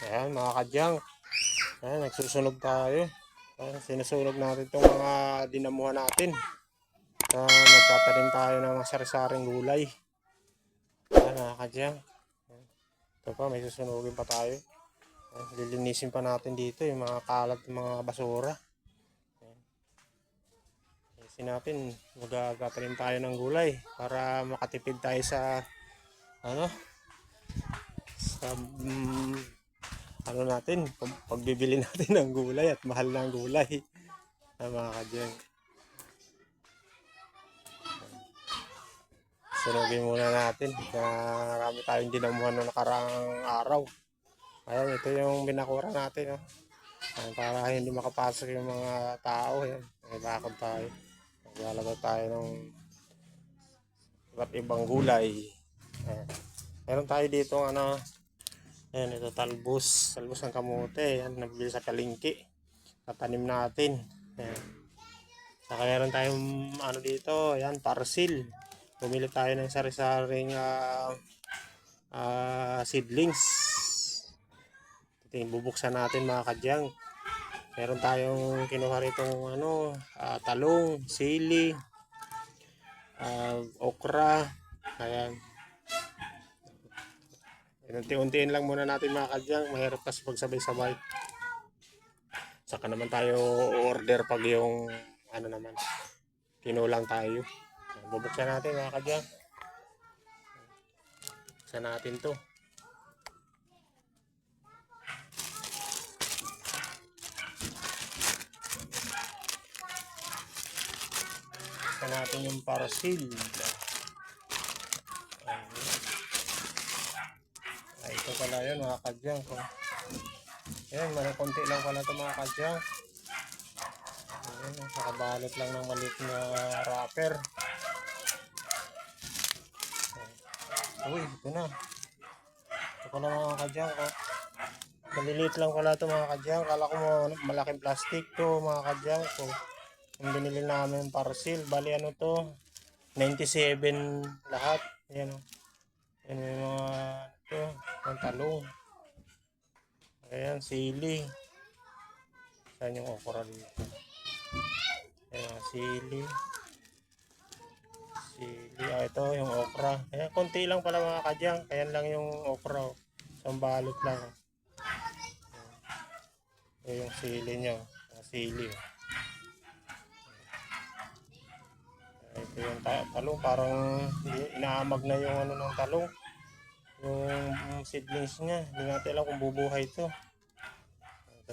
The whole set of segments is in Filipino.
Ayan, mga kadyang. Ayan, nagsusunog tayo. Ayan, sinusunog natin itong mga dinamuhan natin. Uh, magtatanim tayo ng mga sari-saring gulay. Ayan, mga kadyang. Ayan. Ito pa, may susunugin pa tayo. Ayan, lilinisin pa natin dito yung mga kalat, yung mga basura. Ayusin natin, magtatanim tayo ng gulay para makatipid tayo sa ano sa mm, ano natin, pag- pagbibili natin ng gulay at mahal ng gulay. Ah, mga kadyang. Sunugin muna natin. Na marami tayong dinamuhan noong nakaraang araw. Ayan, ito yung binakura natin. Oh. Ayan, para hindi makapasok yung mga tao. Ayan, may bakod tayo. Maglalagay tayo ng iba't ibang gulay. Ayan. Meron tayo dito ano, Ayan, ito talbos. Talbos ng kamote. Ayan, nabili sa palingki. Tatanim natin. Ayan. Saka meron tayong ano dito, ayan, parsil. Bumili tayo ng sari-saring ah, ah, seedlings. Ito bubuksan natin mga kadyang. Meron tayong kinuha rito ano, ah, talong, sili, ah, okra. Ayan. Unti-untiin lang muna natin mga kadyang. Mahirap kasi pagsabay-sabay. Saka naman tayo order pag yung ano naman. Kinulang tayo. Bubuksan natin mga kadyang. Buksan natin to. Buksan natin yung parcel. Ayan. Ay, ito pala yun mga kadyang ko. Ayan, mga konti lang pala ito mga kadyang. Ayan, nakabalot lang ng maliit na wrapper. Ayan. Uy, ito na. Ito pala mga kadyang ko. Maliliit lang pala ito mga kadyang. Kala ko malaking plastic to mga kadyang ko. Yung binili namin parcel. Bali ano to? 97 lahat. Ayan o. Ayan yung mga ng talong. Ayan, sili. Ayan yung okra dito. Ayan, sili. Sili. Ah, ito yung okra. Ayan, konti lang pala mga kadyang. Ayan lang yung okra. oh. Isang balot lang. oh. Ayan yung sili niya. oh. Sili. Ayan, Ito yung ta- talong. Parang inaamag na yung ano ng talong yung seedlings niya. Hindi natin alam kung bubuhay ito.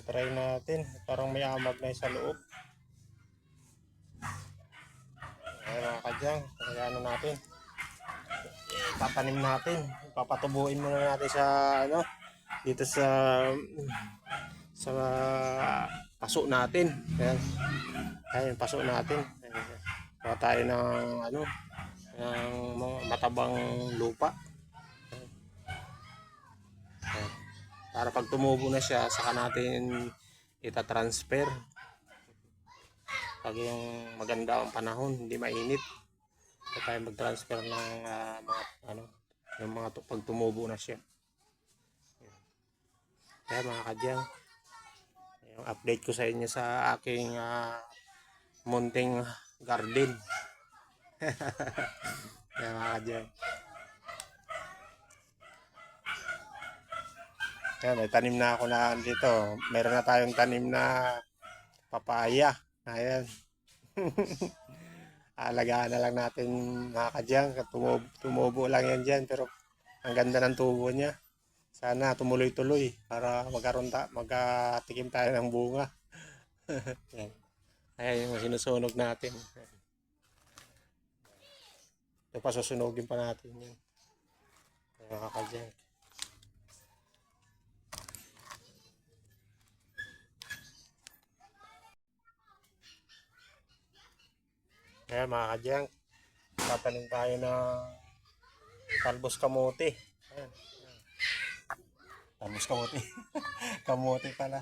Try natin. Parang may amag na sa loob. Ayan mga kadyang. Kaya ano natin. Tatanim natin. Papatubuin muna natin sa ano dito sa sa paso natin. Ayan. Ayan, paso natin. Ayan. Kuha tayo ng ano ng matabang lupa. Para pag tumubo na siya saka natin itatransfer. Pag yung maganda ang panahon hindi mainit so tayo mag-transfer ng ah, mga ano yung mga pag tumubo na siya. Kaya mga kadyang yung update ko sa inyo sa aking ah, munting garden. Kaya mga kadyang Ayan, may tanim na ako na dito. Meron na tayong tanim na papaya. Ayan. Alagaan na lang natin mga kadyang. Tumubo, tumubo lang yan dyan. Pero ang ganda ng tubo niya. Sana tumuloy-tuloy para magkaroon ta, magkatikim tayo ng bunga. Ayan. Ayan yung sinusunog natin. Ito pa susunugin pa natin yun. Mga kadyang. Kaya mga kadyang, tatanim tayo ng talbos kamote. Ayan. ayan. Talbos kamote. kamote pala.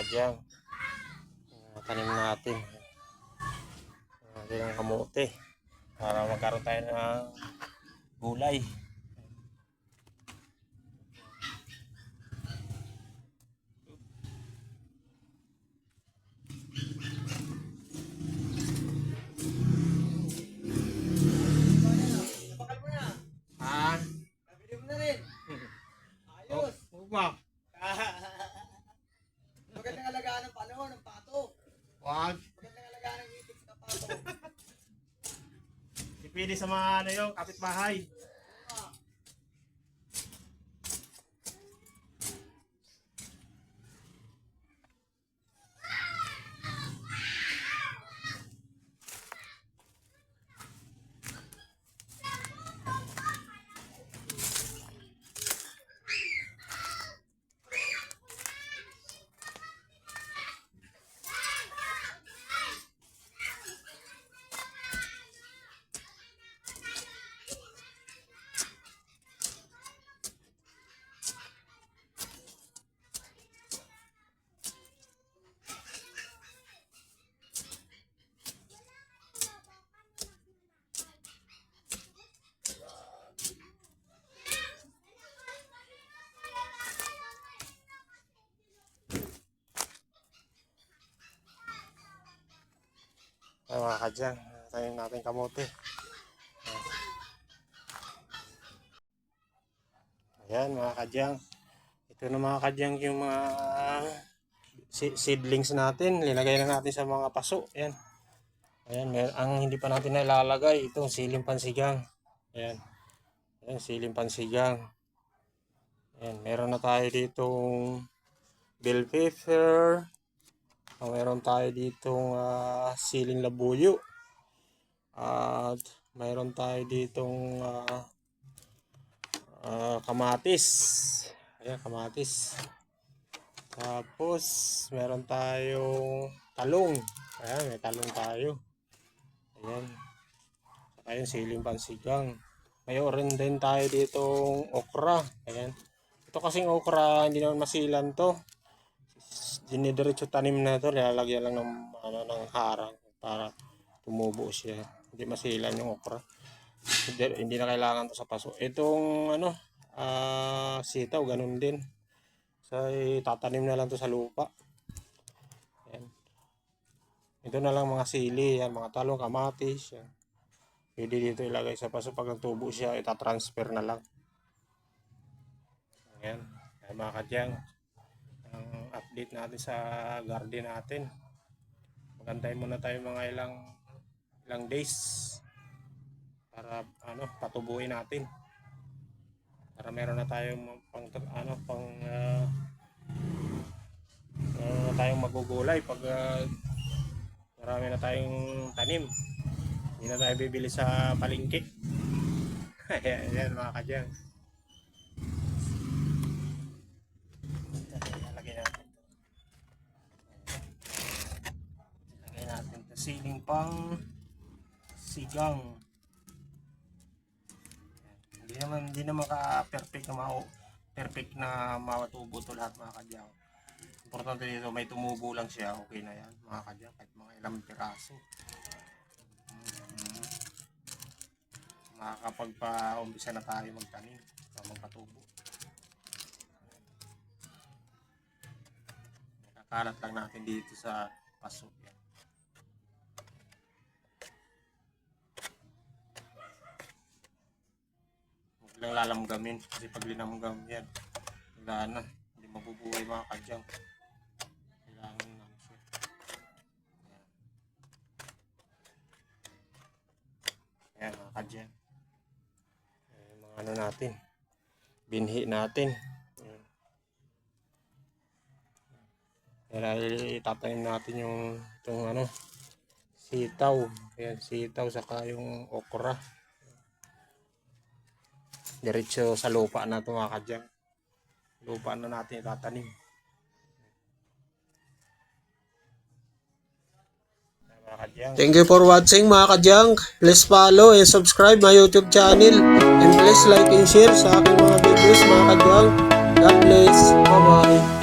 Kadyang. Uh, tanim natin. Natin ang kamote. Para magkaroon tayo ng gulay. Ah, Nabili mo na rin. Ayos. oh, ba? Magandang alagaan ng panahon, ng pato. Wag. Dipili sa mga ano yung kapitbahay. Ay mga kadyang, tayo natin kamote. Ayan mga kadyang. Ito na mga kadyang yung mga seedlings natin. Linagay na natin sa mga paso. Ayan. Ayan, mer ang hindi pa natin nailalagay. Itong siling pansigang. Ayan. Ayan, siling pansigang. Ayan, meron na tayo ditong bell pepper. Ah, meron tayo ditong ah, siling labuyo. At mayroon tayo ditong ah, ah, kamatis. Ayan, kamatis. Tapos, meron tayong talong. Ayan, may talong tayo. Ayan. Saka yung siling pansigang. Mayroon din tayo ditong okra. Ayan. Ito kasing okra, hindi naman masilan to dinidiretso tanim na ito, nilalagyan lang ng, ano, ng harang para tumubo siya. Hindi masilan yung okra. Hindi, hindi na kailangan to sa paso. Itong ano, ah sitaw, ganun din. So, tatanim na lang to sa lupa. Yan. Ito na lang mga sili, yan, mga talong, kamatis. Yan. Pwede dito ilagay sa paso. Pag natubo siya, itatransfer na lang. Ayan. Ayan mga kadyang ang update natin sa garden natin. Magantayin muna tayo mga ilang ilang days para ano patubuin natin. Para meron na tayong pang ano pang uh, meron tayong magugulay pag ah, marami na tayong tanim. Hindi na tayo bibili sa palengke. Ayan, ayan mga kadyang. Lagay natin to. Lagay natin to. Siling pang sigang. Hindi naman hindi naman ka perfect na mao perfect na matubo to lahat mga kadyaw. Importante dito may tumubo lang siya, okay na yan mga kadyaw kahit mga ilang piraso. Mm. Makakapagpa-umpisa na tayo magtanim, magpatubo. Kakalat lang natin dito sa paso. Yan. Lang lalamgamin kasi pag linamgam yan, wala na. Hindi mabubuhay mga kadyang. Kailangan lang siya. Yan. Yan mga kadyang. Yan, mga ano natin. Binhi natin. Yan. Kaya itatanim natin yung itong ano sitaw. Ayan, sitaw saka yung okra. Diretso sa lupa na ito mga kadyang. Lupa na natin itatanim. Thank you for watching mga kadyang. Please follow and subscribe my YouTube channel. And please like and share sa aking mga videos mga kadyang. God bless. Bye-bye.